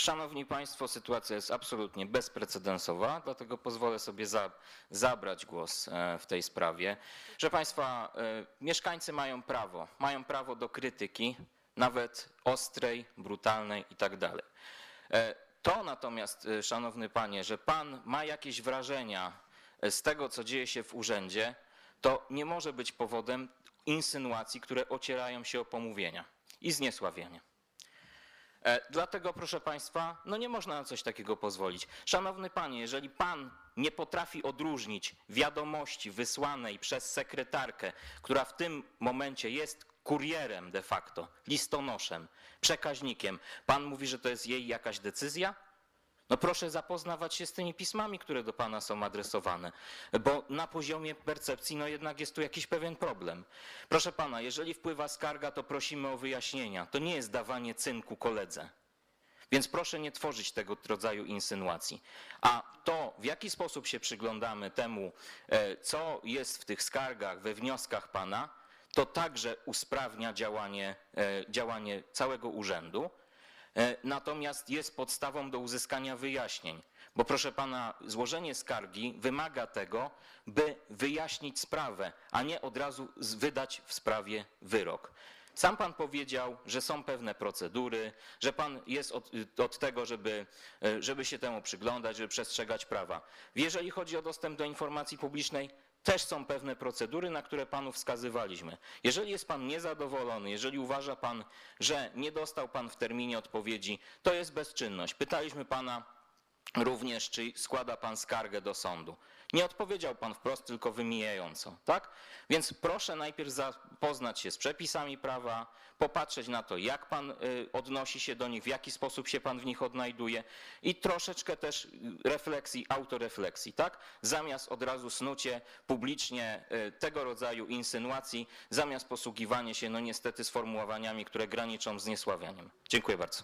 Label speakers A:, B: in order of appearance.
A: Szanowni Państwo, sytuacja jest absolutnie bezprecedensowa, dlatego pozwolę sobie za, zabrać głos e, w tej sprawie. Proszę Państwa, e, mieszkańcy mają prawo, mają prawo do krytyki, nawet ostrej, brutalnej i tak. E, To natomiast, Szanowny Panie, że Pan ma jakieś wrażenia z tego, co dzieje się w urzędzie, to nie może być powodem insynuacji, które ocierają się o pomówienia i zniesławienie. E, Dlatego, proszę Państwa, no nie można na coś takiego pozwolić. Szanowny Panie, jeżeli Pan nie potrafi odróżnić wiadomości wysłanej przez sekretarkę, która w tym momencie jest kurierem de facto, listonoszem, przekaźnikiem, Pan mówi, że to jest jej jakaś decyzja? No proszę zapoznawać się z tymi pismami, które do Pana są adresowane, bo na poziomie percepcji no jednak jest tu jakiś pewien problem. Proszę Pana, jeżeli wpływa skarga, to prosimy o wyjaśnienia. To nie jest dawanie cynku koledze. Więc proszę nie tworzyć tego rodzaju insynuacji. A to, w jaki sposób się przyglądamy temu, e, co jest w tych skargach, we wnioskach Pana, to także usprawnia działanie, e, działanie całego urzędu. E, Natomiast jest podstawą do uzyskania wyjaśnień, bo proszę pana, złożenie skargi wymaga tego, by wyjaśnić sprawę, a nie od razu wydać w sprawie wyrok. Sam pan powiedział, że są pewne procedury, że pan jest od, od tego, żeby, e, żeby się temu przyglądać, żeby przestrzegać prawa. Jeżeli chodzi o dostęp do informacji publicznej, też są pewne procedury, na które panu wskazywaliśmy. Jeżeli jest pan niezadowolony, jeżeli uważa pan, że nie dostał pan w terminie odpowiedzi, to jest bezczynność. Pytaliśmy pana również, czy składa pan skargę do sądu. Nie odpowiedział pan wprost, tylko wymijająco, tak? Więc proszę najpierw zapoznać się z przepisami prawa, popatrzeć na to, jak pan y, odnosi się do nich, w jaki sposób się pan w nich odnajduje i troszeczkę też y, refleksji, autorefleksji, tak? Zamiast od razu snucie publicznie y, tego rodzaju insynuacji, zamiast posługiwanie się, no niestety, sformułowaniami, które graniczą z niesławianiem. Dziękuję bardzo.